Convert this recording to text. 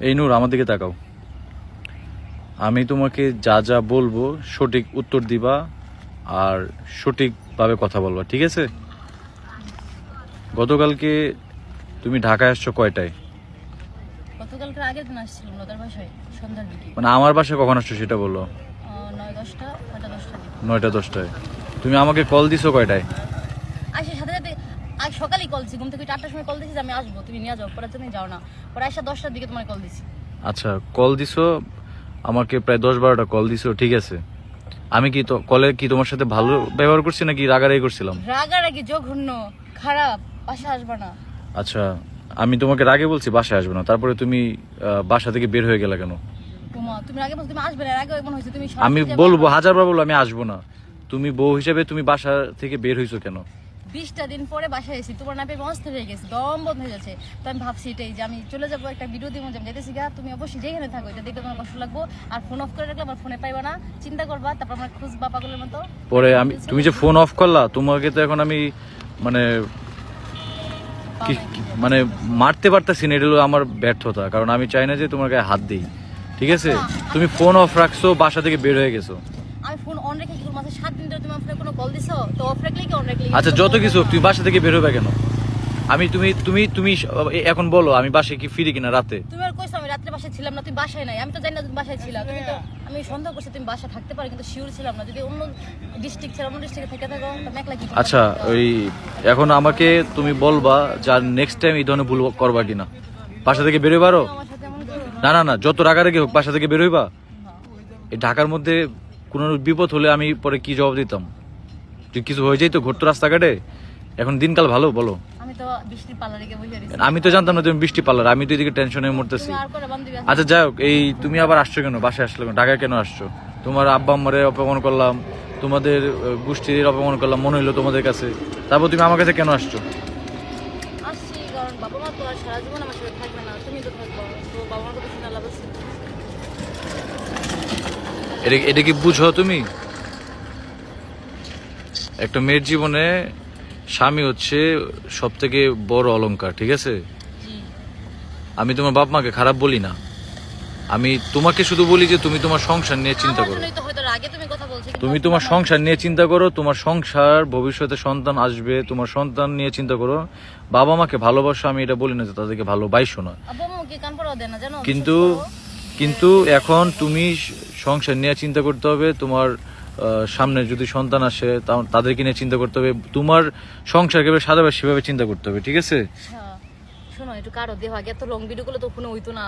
এই নূর আমার দিকে তাকাও। আমি তোমাকে যা যা বলব সঠিক উত্তর দিবা আর সঠিকভাবে কথা বলবা ঠিক আছে? গতকালকে তুমি ঢাকায় আসছো কয়টায়? গতকালকে আগের দিন আসছিলাম নদার বাসায় সন্ধ্যার দিকে। মানে আমার বাসায় কখন আসছো সেটা বলো। আহ, নয় দশটা নয়টা দশটায়। তুমি আমাকে কল দিছো কয়টায়? আসে সাথে সকালেই কল দিছি। ঘুম থেকে আটটার সময় কল দিছি যে আমি আসব তুমি নিয়ে যাও পরে তুমি যাও না। পরে আসা দশটার দিকে তোমার কল দিছি। আচ্ছা কল দিছো আমাকে প্রায় দশ বারোটা কল দিছো ঠিক আছে। আমি কি তো কলে কি তোমার সাথে ভালো ব্যবহার করছি নাকি রাগারাগি করছিলাম? রাগারাগি জঘন্য খারাপ বাসা আসবা না। আচ্ছা আমি তোমাকে রাগে বলছি বাসায় আসবে না। তারপরে তুমি আহ, বাসা থেকে বের হয়ে গেলে কেন? তোমা তুমি আগে বলছো তুমি আসবে না আগে মনে হয়েছে তুমি আমি বলব হাজারবার বলব আমি আসব না। তুমি বউ হিসেবে তুমি বাসা থেকে বের হইছো কেন? বিশটা দিন পরে বাসায় এসেছি। তোমার না পেয়ে অস্থির হয়ে গেছি দম বন্ধ হয়ে যাচ্ছে। তো আমি ভাবছি এটাই যে আমি চলে যাব একটা ভিডিও দিব যে আমি যেতেছি গা তুমি অবশ্যই যেখানে থাকো এটা দেখতে তোমার কষ্ট লাগবো। আর ফোন অফ করে রাখলে আমার ফোনে পাইবা না চিন্তা করবা তারপর আমার খুঁজবা পাগলের মতো। পরে আমি তুমি যে ফোন অফ করলা তোমাকে তো এখন আমি মানে মানে মারতে পারতেছি না এটা হলো আমার ব্যর্থতা। কারণ আমি চাই না যে তোমার গায়ে হাত দিই। ঠিক আছে? তুমি ফোন অফ রাখছো বাসা থেকে বের হয়ে গেছো। আমি ফোন অন রেখে কি মাসে সাত দিন ধরে তুমি আমার ফোনে কোনো কল দিছো? তো অফ রাখলেই কি অন আচ্ছা যত কিছু তুমি বাসা থেকে বের হবে কেন? আমি তুমি তুমি তুমি এখন বলো আমি বাসায় কি ফিরি কিনা রাতে? তুমি আর কইছো আমি বাসায় ছিলাম না তুমি বাসায় নাই। আমি তো জানি না তুমি বাসায় ছিলা। তুমি তো আমি সন্দেহ করছি তুমি বাসায় থাকতে পারো কিন্তু শিওর ছিলাম না। যদি অন্য ডিস্ট্রিক্ট ছিল অন্য ডিস্ট্রিক্টে থেকে থাকো তো একলা কি আচ্ছা ওই এখন আমাকে তুমি বলবা যার নেক্সট টাইম এই ধরনের ভুল করবা কিনা। বাসা থেকে পারো না। না না না যত রাগারাগি হোক বাসা থেকে বেরোইবা এই ঢাকার মধ্যে কোনো বিপদ হলে আমি পরে কি জবাব দিতাম? যে কিছু হয়ে যাই তো ঘুরতো রাস্তাঘাটে এখন দিনকাল ভালো বলো। আমি তো জানতাম না তুমি বৃষ্টি পাল্লার আমি তো এদিকে টেনশনে মরতেছি? আচ্ছা যাই হোক এই তুমি আবার আসছো কেন? বাসায় আসলে কেন? ঢাকায় কেন আসছো? তোমার আব্বা আম্মারে অপমান করলাম তোমাদের গোষ্ঠীর অপমান করলাম মনে হইল তোমাদের কাছে। তারপর তুমি আমার কাছে কেন আসছো? আসছি কারণ বাবা মা তো আর সারা জীবন আমার সাথে থাকবে না তুমি তো থাকব। তো বাবা মার কথা শুনে লাভ আছে এটা এটা কি বুঝো তুমি? একটা মেয়ের জীবনে স্বামী হচ্ছে সব থেকে বড় অলংকার ঠিক আছে? আমি তোমার বাপ মাকে খারাপ বলি না। আমি তোমাকে শুধু বলি যে তুমি তোমার সংসার নিয়ে চিন্তা করো। তুমি তোমার সংসার নিয়ে চিন্তা করো তোমার সংসার ভবিষ্যতে সন্তান আসবে তোমার সন্তান নিয়ে চিন্তা করো। বাবা মাকে ভালোবাসো আমি এটা বলি না যে তাদেরকে ভালোবাসো না। কিন্তু কিন্তু এখন তুমি সংসার নিয়ে চিন্তা করতে হবে, তোমার সামনে যদি সন্তান আসে তাদেরকে নিয়ে চিন্তা করতে হবে, তোমার সংসার কেবল সাজাবে সেভাবে চিন্তা করতে হবে, ঠিক আছে? আচ্ছা শোনো, একটু কারও দেহ আগে এত লং ভিডিও গুলো তো হইতো না।